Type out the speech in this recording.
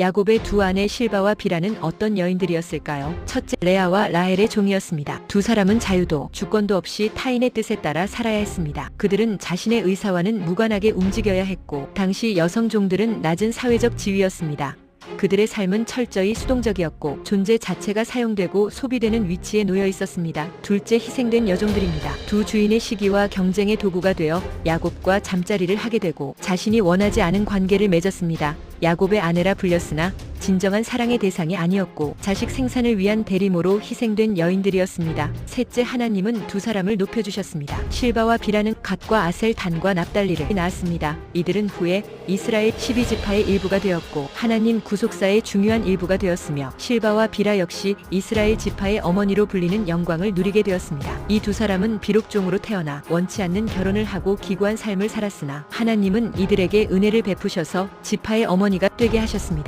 야곱의 두 아내 실바와 비라는 어떤 여인들이었을까요? 첫째 레아와 라헬의 종이었습니다. 두 사람은 자유도 주권도 없이 타인의 뜻에 따라 살아야 했습니다. 그들은 자신의 의사와는 무관하게 움직여야 했고 당시 여성 종들은 낮은 사회적 지위였습니다. 그들의 삶은 철저히 수동적이었고 존재 자체가 사용되고 소비되는 위치에 놓여 있었습니다. 둘째 희생된 여종들입니다. 두 주인의 시기와 경쟁의 도구가 되어 야곱과 잠자리를 하게 되고 자신이 원하지 않은 관계를 맺었습니다. 야곱의 아내라 불렸으나 진정한 사랑의 대상이 아니었고 자식 생산을 위한 대리모로 희생된 여인들이었습니다. 셋째 하나님은 두 사람을 높여주셨습니다. 실바와 비라는 갓과 아셀 단과 납달리를 낳았습니다. 이들은 후에 이스라엘 12지파의 일부가 되었고 하나님 구속사의 중요한 일부가 되었으며 실바와 비라 역시 이스라엘 지파의 어머니로 불리는 영광을 누리게 되었습니다. 이 두 사람은 비록 종으로 태어나 원치 않는 결혼을 하고 기구한 삶을 살았으나 하나님은 이들에게 은혜를 베푸셔서 지파의 어머니 가 되게 하셨습니다.